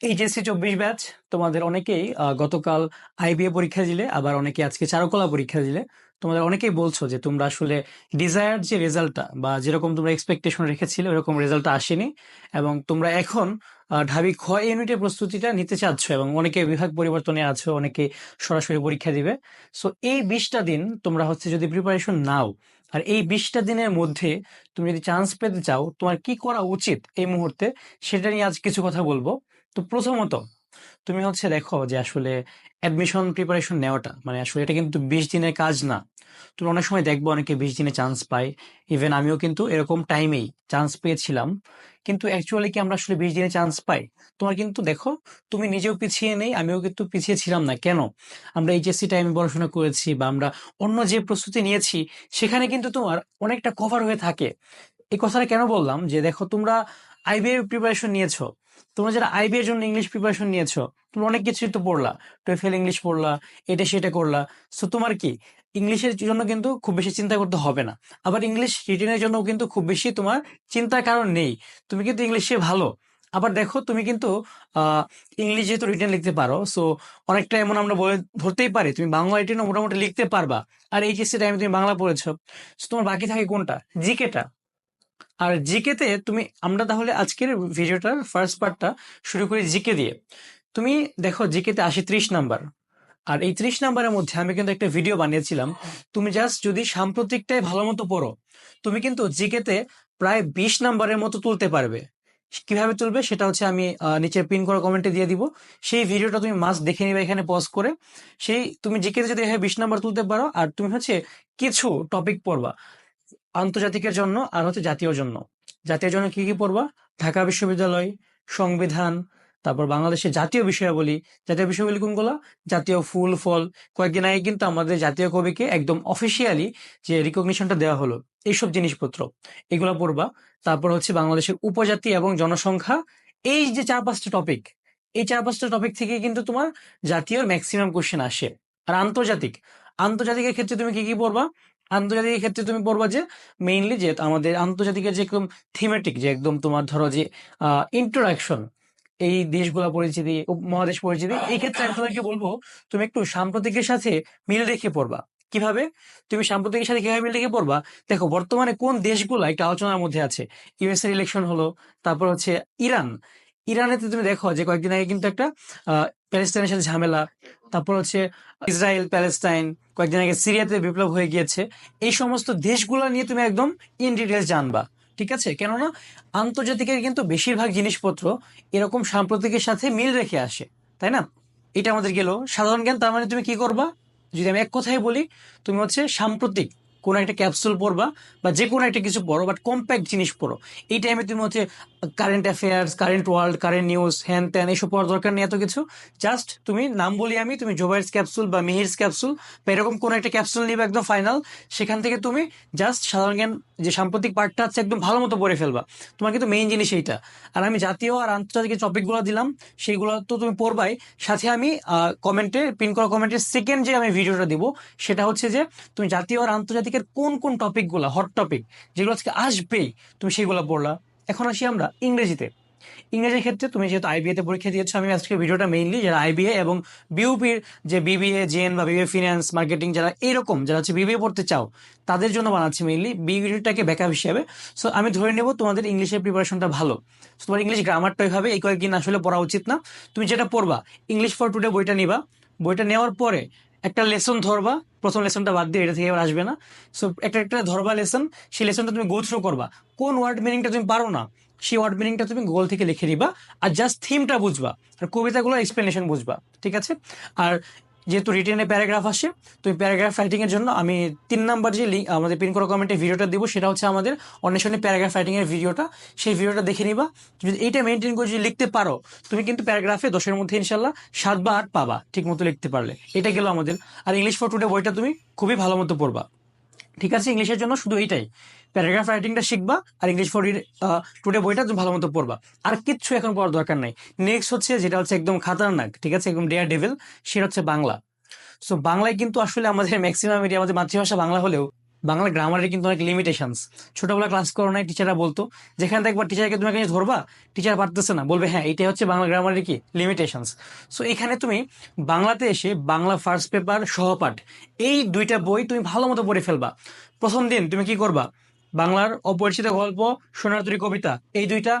HSC চব্বিশ batch, তোমাদের অনেকেই গতকাল আইবিএ পরীক্ষা দিলে, আবার অনেকে আজকে চারুকলা পরীক্ষা দিলে। তোমাদের অনেকেই বলছো যে তোমরা আসলে ডিজায়ার যে রেজাল্টটা বা যেরকম তোমরা এক্সপেকটেশন রেখেছিলে, ওরকম রেজাল্টটা আসেনি এবং তোমরা এখন ঢাবি খ ইউনিটের প্রস্তুতিটা নিতে চাচ্ছ এবং অনেকে বিভাগ পরিবর্তনে আছো, অনেকে সরাসরি পরীক্ষা দিবে। সো এই বিশটা দিন তোমরা হচ্ছে যদি প্রিপারেশন নাও, আর এই বিশটা দিনের মধ্যে তুমি যদি চান্স পেতে চাও, তোমার কি করা উচিত এই মুহূর্তে, সেটা নিয়ে আজ কিছু কথা বলব। তো প্রথমত তুমি হচ্ছে দেখো যে আসলে অ্যাডমিশন প্রিপারেশন নেওয়াটা মানে আসলে এটা কিন্তু বিশ দিনের কাজ না। তুমি অনেক সময় দেখব অনেকে বিশ দিনে চান্স পায়। ইভেন আমিও কিন্তু এরকম টাইমেই চান্স পেয়েছিলাম। কিন্তু অ্যাকচুয়ালি কি আমরা আসলে বিশ দিনে চান্স পাই? তোমার কিন্তু দেখো, তুমি নিজেও পিছিয়ে নেই, আমিও কিন্তু পিছিয়ে ছিলাম না। কেন? আমরা এইচএসসি টাইমে পড়াশোনা করেছি বা আমরা অন্য যে প্রস্তুতি নিয়েছি, সেখানে কিন্তু তোমার অনেকটা কভার হয়ে থাকে। এই কথাটা কেন বললাম? যে দেখো তোমরা আইবিএ প্রিপারেশন নিয়েছো। তোমরা যারা আইবি এর জন্য ইংলিশ প্রিপারেশন নিয়েছো, তোমরা অনেক কিছুই তো পড়লা। টোয়েফেল ইংলিশ পড়লা, এটা সেটা করলা। সো তোমার কি? ইংলিশের জন্য কিন্তু খুব বেশি চিন্তা করতে হবে না। আবার ইংলিশ রিটেনের জন্য কিন্তু খুব বেশি তোমার চিন্তার কারণ নেই। তুমি কিন্তু ইংলিশে ভালো। আবার দেখো, তুমি কিন্তু ইংলিশ যেহেতু রিটেন লিখতে পারো সো অনেকটা এমন আমরা বলে ধরতেই পারি। তুমি বাংলা রিটেনও মোটামুটি লিখতে পারবা। আর এইচএসসি টাইমে তুমি বাংলা পড়েছো। তোমার বাকি থাকে কোনটা? জিকেটা আর জিকেতে তুমি, আমরা তাহলে আজকের ভিডিওটার ফার্স্ট পার্টটা শুরু করি জিকে দিয়ে। তুমি দেখো জিকেতে আসে ত্রিশ নাম্বার। আর এই ত্রিশ নাম্বারের মধ্যে আমি কিন্তু একটা ভিডিও বানিয়েছিলাম। তুমি জাস্ট যদি সাম্প্রতিকটাই ভালো মতো পড়ো, তুমি কিন্তু জিকেতে প্রায় বিশ নাম্বারের মতো তুলতে পারবে। কীভাবে তুলবে সেটা হচ্ছে আমি নিচে পিন করা কমেন্টে দিয়ে দিব। সেই ভিডিওটা তুমি মাস্ট দেখে নিবে এখানে পজ করে। সেই, তুমি জিকেতে যদি বিশ নাম্বার তুলতে পারো, আর তুমি হচ্ছে কিছু টপিক পড়বা। আন্তর্জাতিকের জন্য আর হচ্ছে জাতীয় জন্য। জাতীয় জন্য কি কি পড়বা? ঢাকা বিশ্ববিদ্যালয়, সংবিধান, তারপর বাংলাদেশের জাতীয় বিষয়াবলী। জাতীয় বিষয়াবলী কোনগুলো? জাতীয় ফুল, ফল। কয়েকদিন আগে কিন্তু আমাদের জাতীয় কবিকে একদম অফিসিয়ালি যে রিকগনিশনটা দেওয়া হলো, এইসব জিনিসপত্র, এগুলো পড়বা। তারপর হচ্ছে বাংলাদেশের উপজাতি এবং জনসংখ্যা। এই যে চার পাঁচটা টপিক এই চার পাঁচটা টপিক থেকে কিন্তু তোমার জাতীয় ম্যাক্সিমাম কোশ্চেন আসে। আর আন্তর্জাতিক, আন্তর্জাতিকের ক্ষেত্রে তুমি কি কি পড়বা? আন্তর্জাতিকের ক্ষেত্রে তুমি পড়বা যে মেইনলি যে আমাদের আন্তর্জাতিকের যে একদম থিমেটিক যে একদম তোমার ধরো যে ইন্টারাকশন এই দেশগুলা পরিচিতি মহাদেশ পরিচিতি, এই ক্ষেত্রে আমি তোমাকে বলব, তুমি একটু সাম্প্রতিকের সাথে মিল রেখে পড়বা। কীভাবে? তুমি সাম্প্রতিকের সাথে কীভাবে মিল রেখে পড়বা? দেখো, বর্তমানে কোন দেশগুলো একটা আলোচনার মধ্যে আছে? ইউএস এর ইলেকশন হলো, তারপর হচ্ছে ইরান। ইরানেতে তুমি দেখো যে কয়েকদিন আগে কিন্তু একটা আহ, প্যালেস্তাইনের সাথে ঝামেলা তারপর হচ্ছে ইসরায়েল প্যালেস্টাইন কয়েকদিন আগে সিরিয়াতে বিপ্লব হয়ে গিয়েছে। এই সমস্ত দেশগুলো নিয়ে তুমি একদম ইন ডিটেলস জানবা ঠিক আছে? কেননা আন্তর্জাতিকের কিন্তু বেশিরভাগ জিনিসপত্র এরকম সাম্প্রতিকের সাথে মিল রেখে আসে তাই না? এটা আমাদের গেল। সাধারণ জ্ঞান তার মানে তুমি কি করবা? যদি আমি এক কথাই বলি তুমি হচ্ছে সাম্প্রতিক কোনো একটা ক্যাপসুল পড়বা বা যে কোনো একটা কিছু পড়ো বাট কম্প্যাক্ট জিনিস পড়ো। এই টাইমে তুমি হচ্ছে current affairs current world current news হ্যান ত্যান এইসব পড়ার দরকার নেই এত কিছু। জাস্ট তুমি নাম বলি আমি, তুমি জোবাইরস ক্যাপসুল বা মিহিরস ক্যাপসুল বা এরকম কোনো একটা ক্যাপসুল নিবে একদম ফাইনাল সেখান থেকে তুমি জাস্ট সাধারণ জ্ঞান, যে সাম্প্রতিক পার্টটা আছে একদম ভালো মতো পড়ে ফেলবা। তোমার কিন্তু মেইন জিনিস এইটা। আর আমি জাতীয় আর আন্তর্জাতিক যে টপিকগুলো দিলাম সেইগুলো তো তুমি পড়বাই। সাথে আমি কমেন্টে পিন করা কমেন্টের সেকেন্ড যে আমি ভিডিওটা দিব, সেটা হচ্ছে যে তুমি জাতীয় আর আন্তর্জাতিকের কোন কোন টপিকগুলো হট টপিক যেগুলো আজকে আসবেই, তুমি সেগুলো পড়লা। এখন আসি আমরা ইংরেজিতে। ইংরেজির ক্ষেত্রে তুমি যেহেতু আইবিএ তে পরীক্ষা দিয়েছ, আমি আজকে ভিডিওটা মেইনলি যারা আইবিএ এবং বিউপির যে বিবিএ জেন বা বিবিএ ফিনান্স মার্কেটিং যারা এরকম যারা হচ্ছে বিবিএ পড়তে চাও, তাদের জন্য বানাচ্ছি মেইনলি বিবিটাকে ব্যাকআপ হিসেবে। সো আমি ধরে নেব তোমাদের ইংলিশের প্রিপারেশনটা ভালো। তোমার ইংলিশ গ্রামারটা ওইভাবে এই কয়েকদিন আসলে পড়া উচিত না। তুমি যেটা পড়বা ইংলিশ ফর টুডে বইটা নিবা। বইটা নেওয়ার পরে একটা লেসন ধরবা, প্রথম লেসনটা বাদ দিয়ে এটা থেকে আসবে না। সো একটা একটা ধরবা লেসন, সেই লেসনটা তুমি গো করবা। কোন ওয়ার্ড মিনিংটা তুমি পারো না, সেই ওয়ার্ড মিনিংটা তুমি গোল থেকে লিখে নিবা, আর জাস্ট থিমটা বুঝবা। আর কবিতাগুলো এক্সপ্লেনেশন বুঝবা, ঠিক আছে? আর যেহেতু রিটেনে প্যারাগ্রাফ আসে তুমি প্যারাগ্রাফ রাইটিং এর জন্য আমি তিন নাম্বার যে লিঙ্ক আমাদের পিন করা কমেন্টে ভিডিওটা দিব, সেটা হচ্ছে আমাদের অন্বেষণে প্যারাগ্রাফ রাইটিং এর ভিডিওটা। সেই ভিডিওটা দেখে নিবা। যদি এইটা মেনটেন করে যদি লিখতে পারো, তুমি কিন্তু প্যারাগ্রাফে দশের মধ্যে ইনশাল্লাহ সাত বা আট পাবা ঠিক মতো লিখতে পারলে। এটা গেল আমাদের। আর ইংলিশ ফর টুডে বইটা তুমি খুবই ভালো মতো পড়বা। ঠিক আছে? ইংলিশের জন্য শুধু এইটাই। প্যারাগ্রাফ রাইটিংটা শিখবা আর ইংলিশ ফর টুডে বইটা ভালো মতো পড়বা। আর কিচ্ছু এখন পড়ার দরকার নাই। নেক্সট হচ্ছে যেটা হচ্ছে একদম খাতারনাক, ঠিক আছে? একদম ডেয়ার ডেভিল সেটা হচ্ছে বাংলা। সো বাংলায় কিন্তু আসলে আমাদের ম্যাক্সিমাম এরিয়া আমাদের মাতৃভাষা বাংলা হলেও বাংলা গ্রামারের কিন্তু অনেক লিমিটেশনস ছোটবেলা ক্লাস করো নাই টিচাররা বলতো, যেখানে দেখবা টিচারকে তুমি একটা ধরবা? টিচার পারতেছে না, বলবে হ্যাঁ এটাই হচ্ছে বাংলা গ্রামারের কি? লিমিটেশনস সো এখানে তুমি বাংলাতে এসে বাংলা ফার্স্ট পেপার সহপাঠ, এই দুইটা বই তুমি ভালো মতো পড়ে ফেলবা। প্রথম দিন তুমি কি করবা? বাংলার অপরিচিত গল্প সোনারতরী কবিতা, এই দুইটা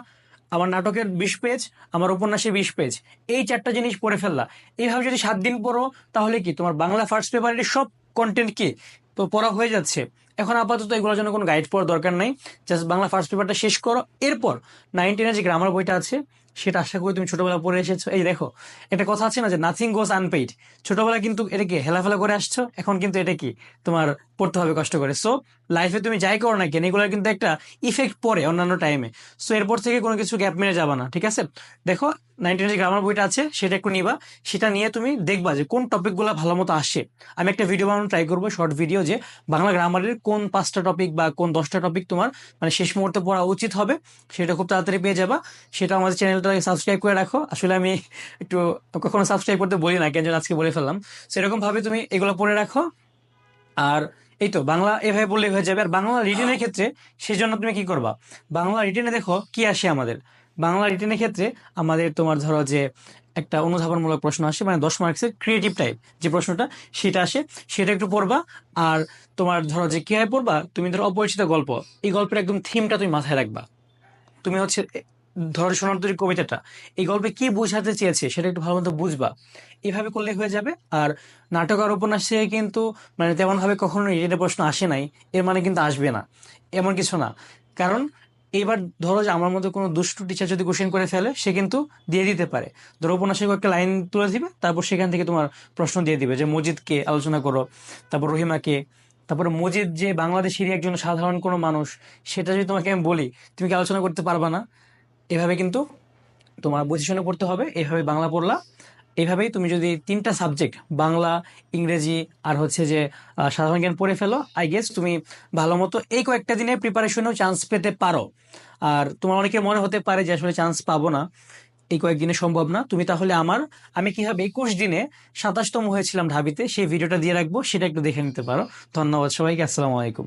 আমার নাটকের বিশ পেজ, আমার উপন্যাসে বিশ পেজ। এই চারটা জিনিস পড়ে ফেললা। এইভাবে যদি সাত দিন পড়ো, তাহলে কি তোমার বাংলা ফার্স্ট পেপারের সব কন্টেন্ট কি? তো পড়া হয়ে যাচ্ছে। এখন আপাতত এগুলোর জন্য কোনো গাইড পড়ার দরকার নেই। জাস্ট বাংলা ফার্স্ট পেপারটা শেষ করো। এরপর নাইনটিনের যে গ্রামার বইটা আছে, সেটা আশা করি তুমি ছোটবেলা পড়ে এসেছ। এই দেখো, একটা কথা আছে না যে নাথিং গোস আনপেইড ছোটবেলা কিন্তু এটা কি হেলাফেলা করে আসছো? এখন কিন্তু এটা কি তোমার পড়তে হবে কষ্ট করে। সো লাইফে তুমি যাই করো না কেন, এগুলোর কিন্তু একটা ইফেক্ট পড়ে অন্যান্য টাইমে সো এরপর থেকে কোনো কিছু গ্যাপ মেরে যাবা না, ঠিক আছে? দেখো নাইনটিন যে গ্রামার বইটা আছে, সেটা একটু নিবা। সেটা নিয়ে তুমি দেখবা যে কোন টপিকগুলো ভালো মতো আসে। আমি একটা ভিডিও বানানো ট্রাই করব শর্ট ভিডিও যে বাংলা গ্রামারের কোন পাঁচটা টপিক বা কোন দশটা টপিক তোমার মানে শেষ মুহূর্তে পড়া উচিত হবে, সেটা খুব তাড়াতাড়ি পেয়ে যাবা। সেটা আমাদের চ্যানেলটাকে সাবস্ক্রাইব করে রাখো। আসলে আমি একটু কখনো সাবস্ক্রাইব করতে বলি না, কেন আজকে বলে ফেললাম। সেরকমভাবে তুমি এগুলো পড়ে রাখো। আর এই তো বাংলা এভাবে বললে হয়ে যাবে। আর বাংলা রিটেনের ক্ষেত্রে সেই জন্য তুমি কি করবা? বাংলা রিটেনে দেখো, কি আসে আমাদের? বাংলা রিটেনের ক্ষেত্রে আমাদের তোমার ধরো যে, একটা অনুধাবনমূলক প্রশ্ন আসে মানে দশ মার্কসের ক্রিয়েটিভ টাইপ যে প্রশ্নটা, সেটা আসে, সেটা একটু পড়বা। আর তোমার ধরো যে, কীভাবে পড়বা? তুমি ধরো অপরিচিত গল্প, এই গল্পের একদম থিমটা তুমি মাথায় রাখবা। তুমি হচ্ছে ধরো সোনারতরী কবিতাটা, এই গল্পে কি বোঝাতে চেয়েছে সেটা একটু ভালো মতো বুঝবা। এভাবে করলে হয়ে যাবে। আর নাটক আর উপন্যাসে কিন্তু মানে তেমনভাবে কখনো রিটেনের প্রশ্ন আসে নাই, এর মানে কিন্তু আসবে না। এমন কিছু না। কারণ এবার ধরো যে আমার মতো কোনো দুষ্টু টিচার যদি কোশ্চেন করে ফেলে, সে কিন্তু দিয়ে দিতে পারে। ধরো উপন্যাসে একটা লাইন তুলে দিবে, তারপর সেখান থেকে তোমার প্রশ্ন দিয়ে দিবে যে, মজিদকে আলোচনা করো। তারপর রহিমাকে। তারপরে মজিদ যে বাংলাদেশেরই একজন সাধারণ কোনো মানুষ, সেটা যদি তোমাকে আমি বলি, তুমি কি আলোচনা করতে পারবা না? এভাবে কিন্তু তোমার পজিশনে পড়তে হবে, এভাবে বাংলা পড়লা। এভাবেই তুমি যদি তিনটা সাবজেক্ট বাংলা, ইংরেজি আর হচ্ছে যে সাধারণ জ্ঞান পড়ে ফেলো আই গেস তুমি ভালো মতো এই কয়েকটা দিনে প্রিপারেশনেও চান্স পেতে পারো। আর তোমার অনেকে মনে হতে পারে যে আসলে চান্স পাবো না, এই কয়েকদিনে সম্ভব না। তুমি তাহলে আমার, আমি কীভাবে একুশ দিনে সাতাশতম হয়েছিলাম ঢাবিতে, সেই ভিডিওটা দিয়ে রাখব, সেটা একটু দেখে নিতে পারো। ধন্যবাদ সবাইকে, আসসালামু আলাইকুম।